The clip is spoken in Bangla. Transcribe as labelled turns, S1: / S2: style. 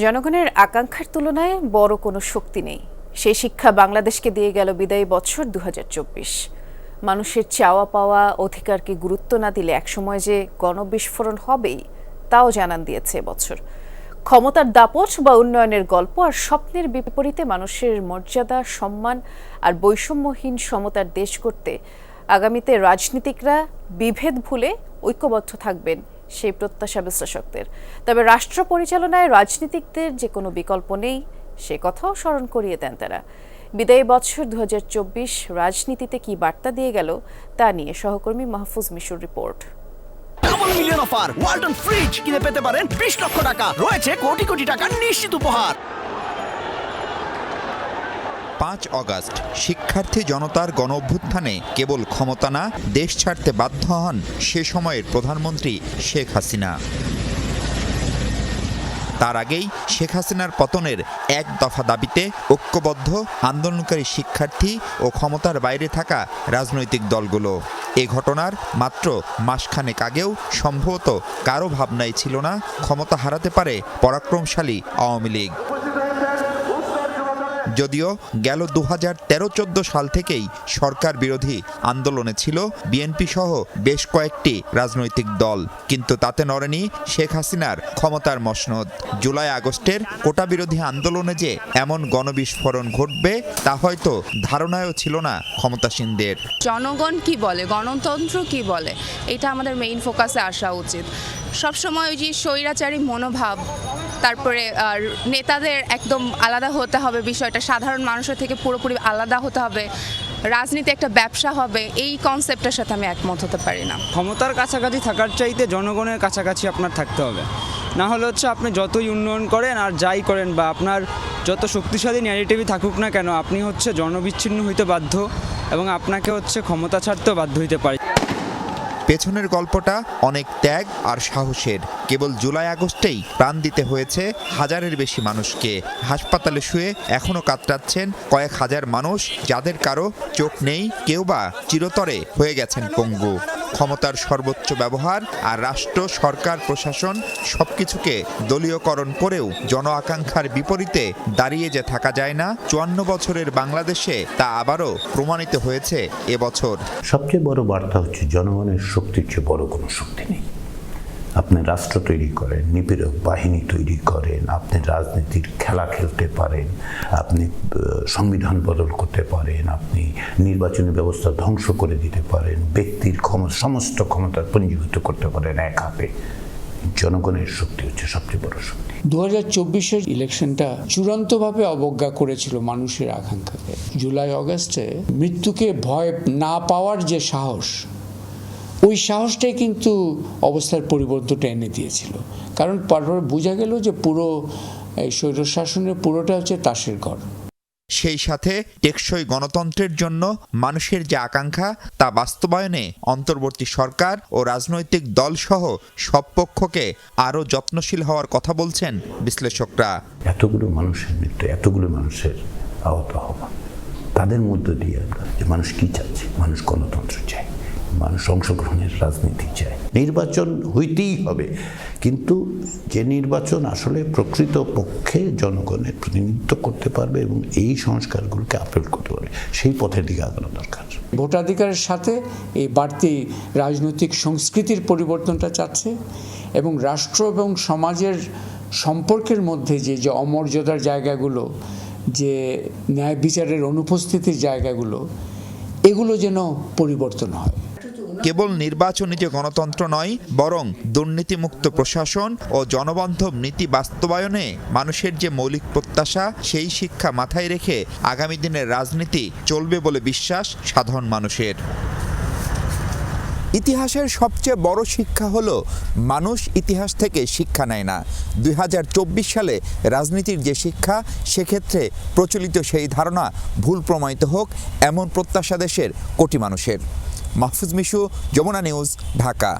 S1: জনগণের আকাঙ্ক্ষার তুলনায় বড় কোনো শক্তি নেই। সেই শিক্ষা বাংলাদেশকে দিয়ে গেল বিদায়ী বছর দু হাজার চব্বিশ। মানুষের চাওয়া পাওয়া, অধিকারকে গুরুত্ব না দিলে একসময় যে গণবিস্ফোরণ হবেই, তাও জানান দিয়েছে বছর। ক্ষমতার দাপট বা উন্নয়নের গল্প আর স্বপ্নের বিপরীতে মানুষের মর্যাদা, সম্মান আর বৈষম্যহীন সমতার দেশ করতে আগামীতে রাজনীতিকরা বিভেদ ভুলে ঐক্যবদ্ধ থাকবেন সেই প্রত্যাশা বিশ্লেষকদের। তবে রাষ্ট্র পরিচালনায় রাজনীতিকদের যে কোনো বিকল্প নেই, সে কথাও স্মরণ করিয়ে দেন তারা। বিদায়ী বছর দু হাজার চব্বিশ রাজনীতিতে কি বার্তা দিয়ে গেল, তা নিয়ে সহকর্মী মাহফুজ মিশুর রিপোর্ট।
S2: মিলিয়ন অফার ফ্রিজ কিনে পেতে পারেন বিশ লক্ষ টাকা। রয়েছে কোটি কোটি টাকার নিশ্চিত উপহার।
S3: পাঁচ অগাস্ট, শিক্ষার্থী জনতার গণ অভ্যুত্থানে কেবল ক্ষমতা না, দেশ ছাড়তে বাধ্য হন সে সময়ের প্রধানমন্ত্রী শেখ হাসিনা। তার আগেই শেখ হাসিনার পতনের এক দফা দাবিতে ঐক্যবদ্ধ, আন্দোলনকারী শিক্ষার্থী ও ক্ষমতার বাইরে থাকা রাজনৈতিক দলগুলো। এ ঘটনার মাত্র মাসখানেক আগেও সম্ভবত কারও ভাবনাই ছিল না, ক্ষমতা হারাতে পারে পরাক্রমশালী আওয়ামী লীগ। যদিও গেল দু হাজার তেরো চোদ্দ সাল থেকেই সরকার বিরোধী আন্দোলনে ছিল, বিএনপি সহ বেশ কয়েকটি রাজনৈতিক দল। কিন্তু তাতে নড়েনি শেখ হাসিনার ক্ষমতার মসনদ। জুলাই আগস্টের কোটা বিরোধী আন্দোলনে যে এমন গণবিস্ফোরণ ঘটবে, তা হয়তো ধারণায়ও ছিল না ক্ষমতাসীনদের।
S4: জনগণ কি বলে? গণতন্ত্র কি বলে? এটা আমাদের মেইন ফোকাসে আসা উচিত। সবসময় ওই যে স্বৈরাচারী মনোভাব তারপরে নেতাদের একদম আলাদা হতে হবে বিষয়টা, সাধারণ মানুষের থেকে পুরোপুরি আলাদা হতে হবে, রাজনীতি একটা ব্যবসা হবে, এই কনসেপ্টের সাথে আমি একমত হতে পারি না।
S5: ক্ষমতার কাছাকাছি থাকার চাইতে জনগণের কাছাকাছি আপনার থাকতে হবে। না হলে হচ্ছে আপনি যতই উন্নয়ন করেন আর যাই করেন বা আপনার যত শক্তিশালী ন্যারেটিভই থাকুক না কেন, আপনি হচ্ছে জনবিচ্ছিন্ন হইতে বাধ্য এবং আপনাকে হচ্ছে ক্ষমতা ছাড়তেও বাধ্য হইতে পারে।
S3: পেছনের গল্পটা অনেক ত্যাগ আর সাহসের। কেবল জুলাই আগস্টেই প্রাণ দিতে হয়েছে হাজারের বেশি মানুষকে। হাসপাতালে শুয়ে এখনও কাতরাচ্ছেন কয়েক হাজার মানুষ যাদের কারও চোখ নেই, কেউ বা চিরতরে হয়ে গেছেন পঙ্গু। ক্ষমতার সর্বোচ্চ ব্যবহার আর রাষ্ট্র, সরকার, প্রশাসন সবকিছুকে দলীয়করণ করেও জন আকাঙ্ক্ষার বিপরীতে দাঁড়িয়ে যে থাকা যায় না, চুয়ান্ন বছরের বাংলাদেশে তা আবারও প্রমাণিত হয়েছে এবছর
S6: সবচেয়ে বড় বার্তা হচ্ছে জনগণের শক্তির চেয়ে বড় কোনো শক্তি নেই। আপনি রাষ্ট্র তৈরি করেন, নিপীড়ক বাহিনী তৈরি করেন, আপনি রাজনীতির খেলা খেলতে পারেন, আপনি সংবিধান বদল করতে পারেন, আপনি নির্বাচনী ব্যবস্থা ধ্বংস করে দিতে পারেন, ব্যক্তির ক্ষমতা, সমস্ত ক্ষমতা পঞ্জীভূত করতে পারেন এক হাতে। জনগণের শক্তি হচ্ছে সবচেয়ে বড় শক্তি।
S7: দু হাজার চব্বিশের ইলেকশনটা চূড়ান্তভাবে অবজ্ঞা করেছিল মানুষের আকাঙ্ক্ষাকে। জুলাই, অগস্টে মৃত্যুকে ভয় না পাওয়ার যে সাহস ওই সাহসটাই কিন্তু অবস্থার পরিবর্তনটা এনে দিয়েছিল। কারণ পরপর বোঝা গেল যে পুরো এই স্বৈরশাসনের পুরোটা হচ্ছে তাসের ঘর।
S3: সেই সাথে টেকসই গণতন্ত্রের জন্য মানুষের যে আকাঙ্ক্ষা তা বাস্তবায়নে অন্তর্বর্তী সরকার ও রাজনৈতিক দলসহ সব পক্ষকে আরও যত্নশীল হওয়ার কথা বলছেন বিশ্লেষকরা।
S6: এতগুলো মানুষের মৃত্যু এতগুলো মানুষের আহত হওয়া তাদের মধ্য দিয়ে যে মানুষ কি চাচ্ছে? মানুষ গণতন্ত্র চায়। মানুষ অংশগ্রহণের রাজনীতি চায়। নির্বাচন হইতেই হবে। কিন্তু যে নির্বাচন আসলে প্রকৃত পক্ষে জনগণের প্রতিনিধিত্ব করতে পারবে এবং এই সংস্কারগুলোকে আপলোড করতে পারবে, সেই পথের দিকে আগানো দরকার।
S7: ভোটাধিকারের সাথে এই বাড়তি রাজনৈতিক সংস্কৃতির পরিবর্তনটা চাচ্ছে এবং রাষ্ট্র এবং সমাজের সম্পর্কের মধ্যে যে যে অমর্যাদার জায়গাগুলো, যে ন্যায় বিচারের অনুপস্থিতির জায়গাগুলো, এগুলো যেন পরিবর্তন হয়।
S3: কেবল নির্বাচনী যে গণতন্ত্র নয়, বরং দুর্নীতিমুক্ত প্রশাসন ও জনবান্ধব নীতি বাস্তবায়নে মানুষের যে মৌলিক প্রত্যাশা, সেই শিক্ষা মাথায় রেখে আগামী দিনের রাজনীতি চলবে বলে বিশ্বাস সাধারণ মানুষের। ইতিহাসের সবচেয়ে বড় শিক্ষা হলো, মানুষ ইতিহাস থেকে শিক্ষা নেয় না। দুই হাজার চব্বিশ সালে রাজনীতির যে শিক্ষা, সেক্ষেত্রে প্রচলিত সেই ধারণা ভুল প্রমাণিত হোক, এমন প্রত্যাশা দেশের কোটি মানুষের। মাহফুজ মিশু যমুনা নিউজ ঢাকা।